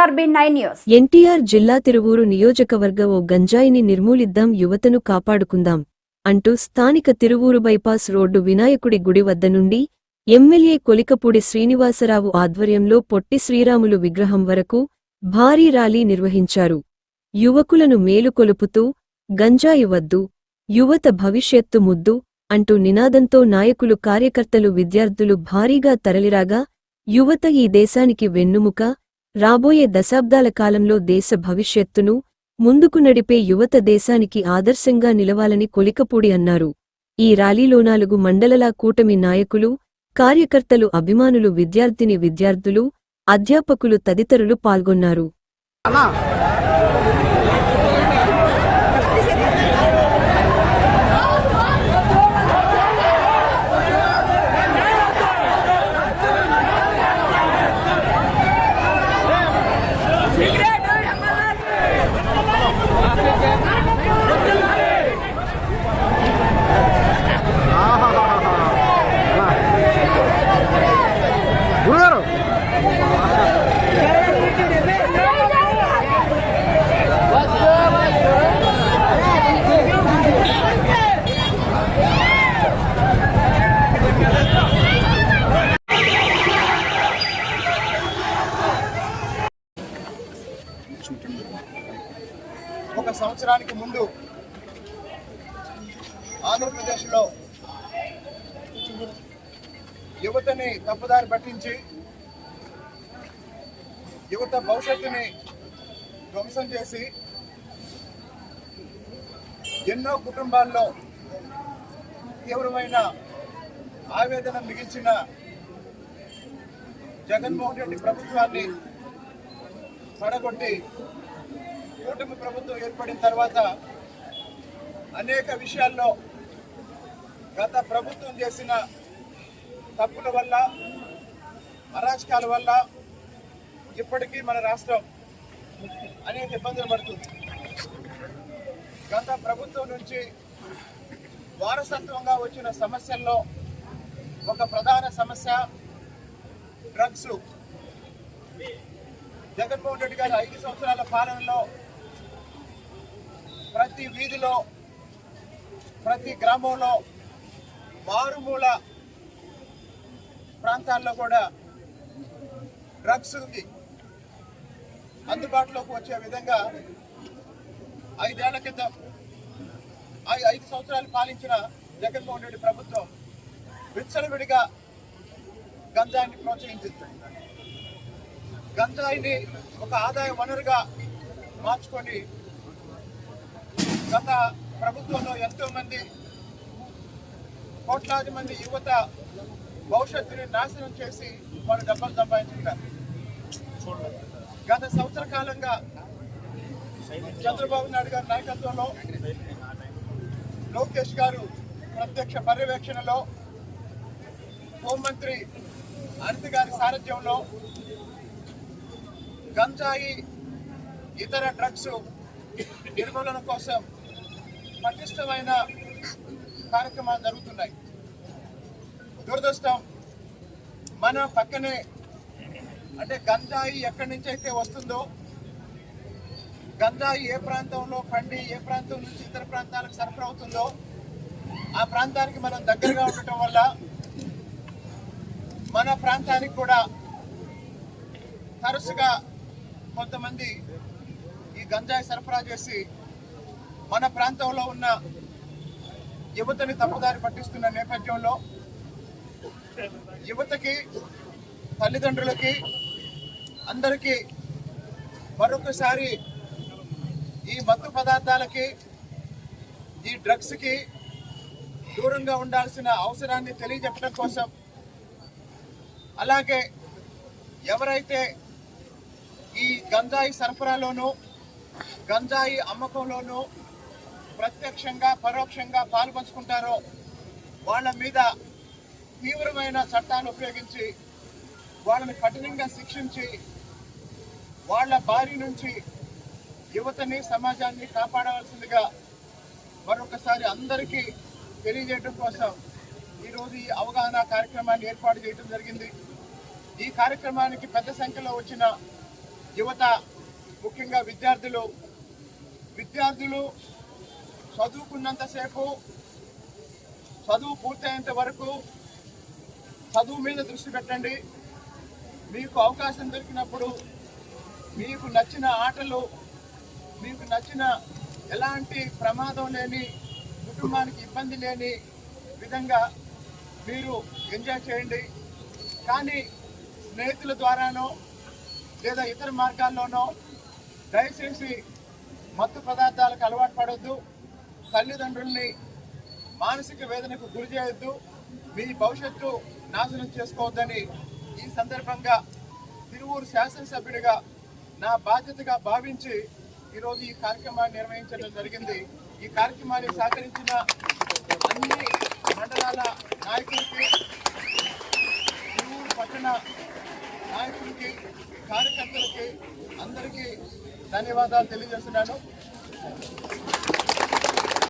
CRB nine news. NTR జిల్లా తిరువూరు నియోజకవర్గ ఓ గంజాయిని నిర్మూలిద్దాం యువతను కాపాడుకుందాం అంటూ స్థానిక తిరువూరు బైపాస్ రోడ్డు వినాయకుడి గుడి వద్ద నుండి ఎమ్మెల్యే కొలికపూడి శ్రీనివాసరావు ఆధ్వర్యంలో పొట్టి శ్రీరాములు విగ్రహం వరకు భారీ ర్యాలీ నిర్వహించారు. యువకులను మేలుకొలుపుతూ గంజాయి వద్దు యువత భవిష్యత్తు ముద్దు అంటూ నినాదంతో నాయకులు కార్యకర్తలు విద్యార్థులు భారీగా తరలిరాగా యువత ఈ దేశానికి వెన్నుముక రాబోయే దశాబ్దాల కాలంలో దేశ భవిష్యత్తును ముందుకు నడిపే యువత దేశానికి ఆదర్శంగా నిలవాలని కొలికపూడి అన్నారు. ఈ ర్యాలీలో నాలుగు మండలల కూటమి నాయకులు కార్యకర్తలు అభిమానులు విద్యార్థిని విద్యార్థులు అధ్యాపకులు తదితరులు పాల్గొన్నారు. సంవత్సరానికి ముందు ఆంధ్రప్రదేశ్లో యువతని తప్పుదారి పట్టించి యువత భవిష్యత్తుని ధ్వంసం చేసి ఎన్నో కుటుంబాల్లో తీవ్రమైన ఆవేదన మిగిల్చిన జగన్మోహన్ రెడ్డి ప్రభుత్వాన్ని పడగొట్టి కూటమి ప్రభుత్వం ఏర్పడిన తర్వాత అనేక విషయాల్లో గత ప్రభుత్వం చేసిన తప్పుల వల్ల అరాచకాల వల్ల ఇప్పటికీ మన రాష్ట్రం అనేక ఇబ్బందులు పడుతుంది. గత ప్రభుత్వం నుంచి వారసత్వంగా వచ్చిన సమస్యల్లో ఒక ప్రధాన సమస్య డ్రగ్స్. జగన్మోహన్ రెడ్డి గారి ఐదు సంవత్సరాల పాలనలో ప్రతి వీధిలో ప్రతి గ్రామంలో మారుమూల ప్రాంతాల్లో కూడా డ్రగ్స్కి అందుబాటులోకి వచ్చే విధంగా ఐదేళ్ళ క్రితం ఐ- ఐదు సంవత్సరాలు పాలించిన జగన్మోహన్ రెడ్డి ప్రభుత్వం విచ్చలవిడిగా గంజాయిని ప్రోత్సహించింది. గంజాయిని ఒక ఆదాయ వనరుగా మార్చుకొని గత ప్రభుత్వంలో ఎంతో మంది కోట్లాది మంది యువత భవిష్యత్తుని నాశనం చేసి వాళ్ళు డబ్బులు సంపాదించుకున్నారు గత సంవత్సర కాలంగా చంద్రబాబు నాయుడు గారి నాయకత్వంలో లోకేష్ గారు ప్రత్యక్ష పర్యవేక్షణలో హోంమంత్రి అనిత గారి సారథ్యంలో గంజాయి ఇతర డ్రగ్స్ నిర్మూలన కోసం పటిష్టమైన కార్యక్రమాలు జరుగుతున్నాయి. దురదృష్టం మన పక్కనే అంటే గంజాయి ఎక్కడి నుంచి అయితే వస్తుందో గంజాయి ఏ ప్రాంతంలో పండి ఏ ప్రాంతం నుంచి ఇతర ప్రాంతాలకు సరఫరా అవుతుందో ఆ ప్రాంతానికి మనం దగ్గరగా ఉండటం వల్ల మన ప్రాంతానికి కూడా తరచుగా కొంతమంది ఈ గంజాయి సరఫరా చేసి మన ప్రాంతంలో ఉన్న యువతని తప్పుదారి పట్టిస్తున్న నేపథ్యంలో యువతకి తల్లిదండ్రులకి అందరికీ మరొకసారి ఈ మత్తు పదార్థాలకి ఈ డ్రగ్స్కి దూరంగా ఉండాల్సిన అవసరాన్ని తెలియజెప్పడం కోసం అలాగే ఎవరైతే ఈ గంజాయి సరఫరాలోనూ గంజాయి అమ్మకంలోనూ ప్రత్యక్షంగా పరోక్షంగా పాల్పంచుకుంటారో వాళ్ళ మీద తీవ్రమైన చట్టాలు ఉపయోగించి వాళ్ళని కఠినంగా శిక్షించి వాళ్ళ బారి నుంచి యువతని సమాజాన్ని కాపాడవలసిందిగా మరొకసారి అందరికీ తెలియజేయడం కోసం ఈరోజు ఈ అవగాహన కార్యక్రమాన్ని ఏర్పాటు చేయడం జరిగింది. ఈ కార్యక్రమానికి పెద్ద సంఖ్యలో వచ్చిన యువత ముఖ్యంగా విద్యార్థులు విద్యార్థులు చదువుకున్నంతసేపు చదువు పూర్తయ్యేంత వరకు చదువు మీద దృష్టి పెట్టండి. మీకు అవకాశం దొరికినప్పుడు మీకు నచ్చిన ఆటలు మీకు నచ్చిన ఎలాంటి ప్రమాదం లేని కుటుంబానికి ఇబ్బంది లేని విధంగా మీరు ఎంజాయ్ చేయండి. కానీ స్నేహితుల ద్వారానో లేదా ఇతర మార్గాల్లోనో దయచేసి మత్తు పదార్థాలకు అలవాటు పడొద్దు. తల్లిదండ్రుల్ని మానసిక వేదనకు గురి చేయొద్దు మీ భవిష్యత్తు నాశనం చేసుకోవద్దని ఈ సందర్భంగా తిరువూరు శాసనసభ్యుడిగా నా బాధ్యతగా భావించి ఈరోజు ఈ కార్యక్రమాన్ని నిర్వహించడం జరిగింది. ఈ కార్యక్రమాన్ని సహకరించిన అన్ని మండలాల నాయకులకి తిరువూరు పట్టణ నాయకులకి కార్యకర్తలకి అందరికీ ధన్యవాదాలు తెలియజేస్తున్నాను.